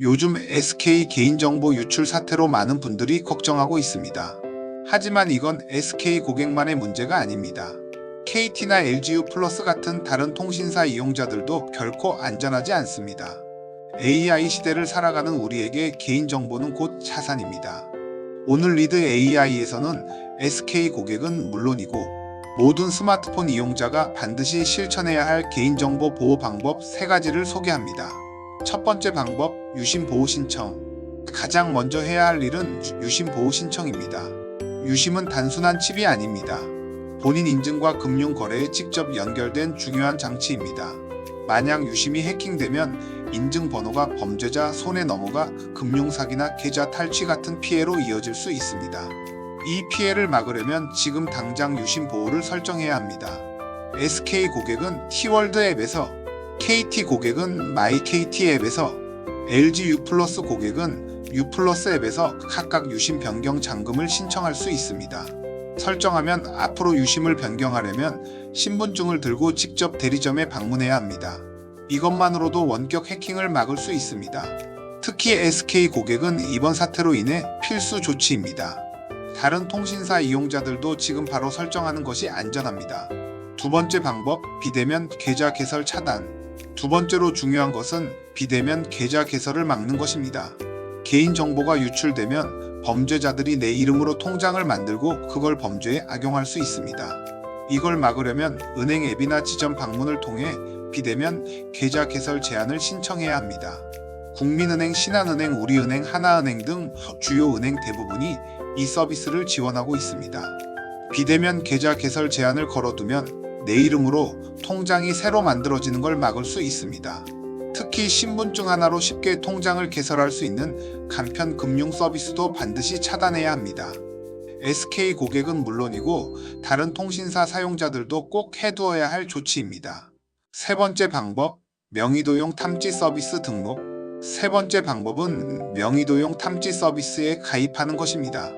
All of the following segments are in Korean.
요즘 SK 개인정보 유출 사태로 많은 분들이 걱정하고 있습니다. 하지만 이건 SK 고객만의 문제가 아닙니다. KT나 LGU 플러스 같은 다른 통신사 이용자들도 결코 안전하지 않습니다. AI 시대를 살아가는 우리에게 개인정보는 곧 자산입니다. 오늘 리드 AI에서는 SK 고객은 물론이고 모든 스마트폰 이용자가 반드시 실천해야 할 개인정보 보호 방법 세 가지를 소개합니다. 첫 번째 방법, 유심 보호 신청. 가장 먼저 해야 할 일은 유- 유심 보호 신청입니다. 유심은 단순한 칩이 아닙니다. 본인 인증과 금융 거래에 직접 연결된 중요한 장치입니다. 만약 유심이 해킹되면 인증 번호가 범죄자 손에 넘어가 금융 사기나 계좌 탈취 같은 피해로 이어질 수 있습니다. 이 피해를 막으려면 지금 당장 유심 보호를 설정해야 합니다. SK 고객은 T월드 앱에서, KT 고객은 마이KT 앱에서, LG U 플러스 고객은 U 플러스 앱에서 각각 유심 변경 잔금을 신청할 수 있습니다. 설정하면 앞으로 유심을 변경하려면 신분증을 들고 직접 대리점에 방문해야 합니다. 이것만으로도 원격 해킹을 막을 수 있습니다. 특히 SK 고객은 이번 사태로 인해 필수 조치입니다. 다른 통신사 이용자들도 지금 바로 설정하는 것이 안전합니다. 두 번째 방법, 비대면 계좌 개설 차단. 두 번째로 중요한 것은 비대면 계좌 개설을 막는 것입니다. 개인 정보가 유출되면 범죄자들이 내 이름으로 통장을 만들고 그걸 범죄에 악용할 수 있습니다. 이걸 막으려면 은행 앱이나 지점 방문을 통해 비대면 계좌 개설 제한을 신청해야 합니다. 국민은행, 신한은행, 우리은행, 하나은행 등 주요 은행 대부분이 이 서비스를 지원하고 있습니다. 비대면 계좌 개설 제한을 걸어두면 내 이름으로 통장이 새로 만들어지는 걸 막을 수 있습니다. 특히 신분증 하나로 쉽게 통장을 개설할 수 있는 간편 금융 서비스도 반드시 차단해야 합니다. SK 고객은 물론이고 다른 통신사 사용자들도 꼭 해두어야 할 조치입니다. 세 번째 방법, 명의도용 탐지 서비스 등록. 세 번째 방법은 명의도용 탐지 서비스에 가입하는 것입니다.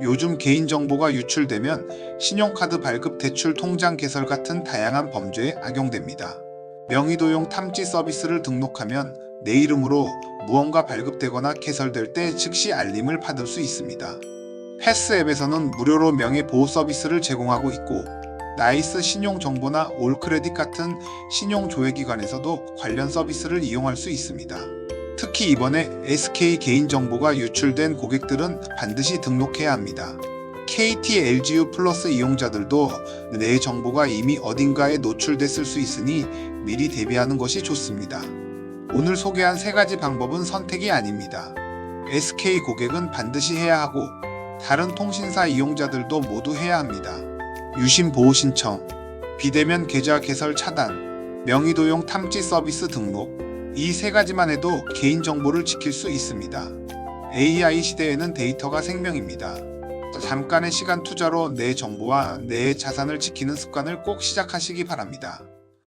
요즘 개인정보가 유출되면 신용카드 발급, 대출, 통장 개설 같은 다양한 범죄에 악용됩니다. 명의도용 탐지 서비스를 등록하면 내 이름으로 무언가 발급되거나 개설될 때 즉시 알림을 받을 수 있습니다. 패스 앱에서는 무료로 명예 보호 서비스를 제공하고 있고 나이스 신용정보나 올크레딧 같은 신용조회기관에서도 관련 서비스를 이용할 수 있습니다. 특히 이번에 SK 개인정보가 유출된 고객들은 반드시 등록해야 합니다. KT LGU 플러스 이용자들도 내 정보가 이미 어딘가에 노출됐을 수 있으니 미리 대비하는 것이 좋습니다. 오늘 소개한 세 가지 방법은 선택이 아닙니다. SK 고객은 반드시 해야 하고 다른 통신사 이용자들도 모두 해야 합니다. 유심 보호 신청, 비대면 계좌 개설 차단, 명의도용 탐지 서비스 등록, 이 세 가지만 해도 개인정보를 지킬 수 있습니다. AI 시대에는 데이터가 생명입니다. 잠깐의 시간 투자로 내 정보와 내 자산을 지키는 습관을 꼭 시작하시기 바랍니다.